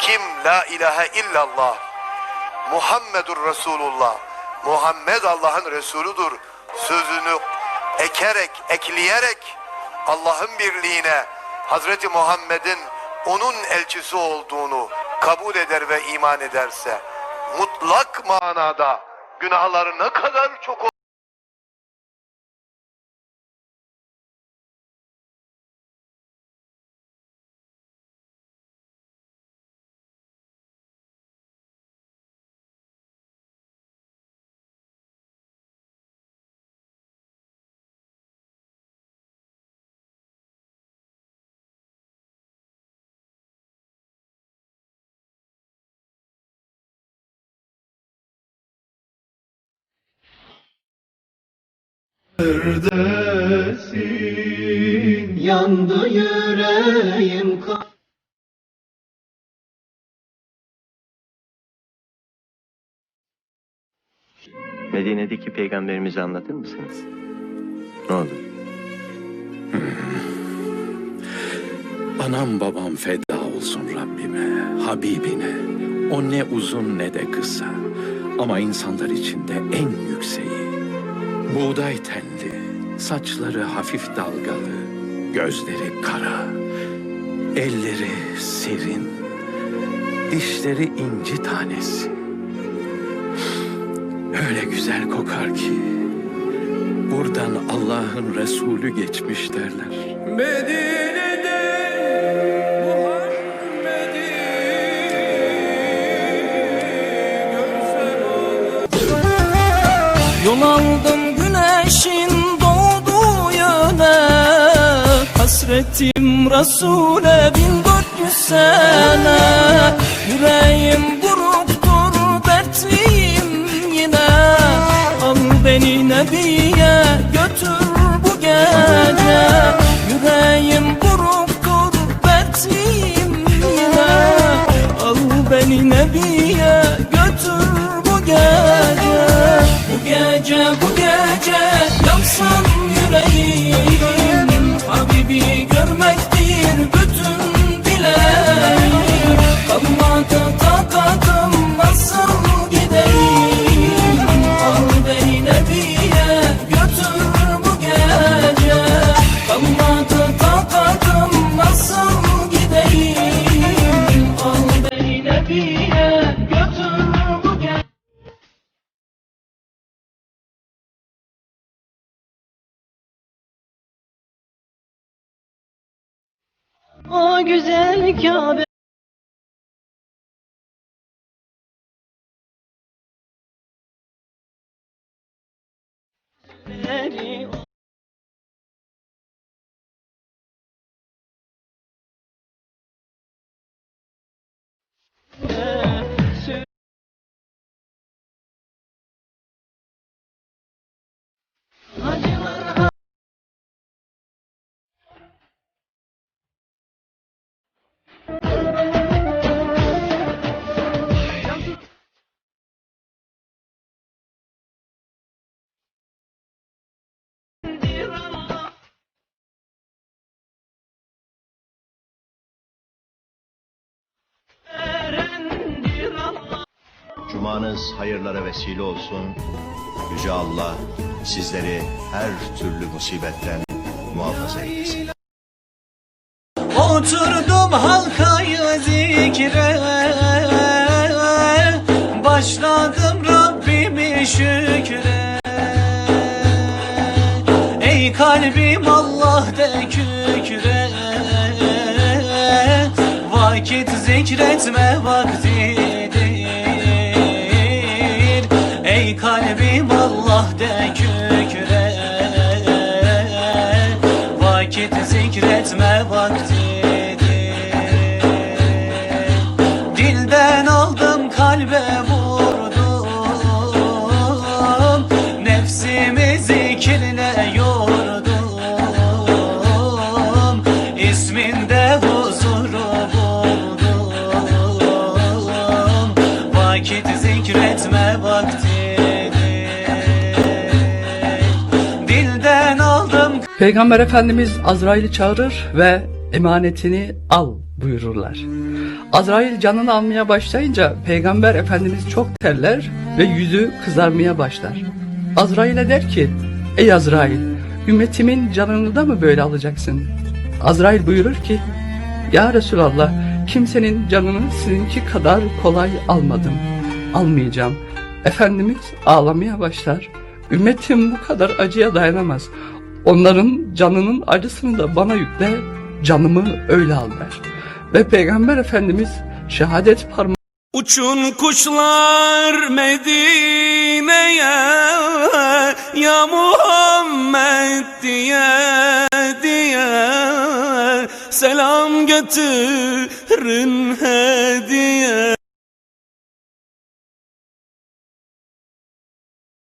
Kim la ilahe illallah Muhammedur Resulullah Muhammed Allah'ın Resuludur sözünü ekerek, ekleyerek Allah'ın birliğine Hazreti Muhammed'in onun elçisi olduğunu kabul eder ve iman ederse mutlak manada günahları ne kadar çok Neredesin? Yandı yüreğim kan Medine'deki peygamberimizi anlatır mısınız? Ne olur. Anam babam feda olsun Rabbime, Habibine. O ne uzun ne de kısa. Ama insanlar içinde en yükseği. Buğday tenli, saçları hafif dalgalı, gözleri kara, elleri serin, dişleri inci tanesi. Öyle güzel kokar ki, buradan Allah'ın Resulü geçmiş derler. Medine'de Hasretim Resul'e bin dört yüz sene. Yüreğim buruktur dertliyim yine. Al beni Nebiye götür bu gece. Yüreğim buruktur dertliyim yine. Al beni Nebiye götür bu gece. Bu gece bu gece yansın yüreğim O güzel Kabe. Acılar Cumanız hayırlara vesile olsun. Yüce Allah sizleri her türlü musibetten muhafaza eylesin. Oturdum halkayı zikre Başladım Rabbimi şükre Ey kalbim Allah de kükre Vakit zikretme vaktidir Peygamber Efendimiz Azrail'i çağırır ve emanetini al buyururlar. Azrail canını almaya başlayınca Peygamber Efendimiz çok terler ve yüzü kızarmaya başlar. Azrail'e der ki, Ey Azrail, ümmetimin canını da mı böyle alacaksın? Azrail buyurur ki, Ya Resulallah, kimsenin canını sizinki kadar kolay almadım. Almayacağım. Efendimiz ağlamaya başlar. Ümmetim bu kadar acıya dayanamaz. Onların canının acısını da bana yükle, canımı öyle al der. Ve Peygamber Efendimiz şehadet parmağı Uçun kuşlar Medine'ye Ya Muhammed diye diye Selam götürün hey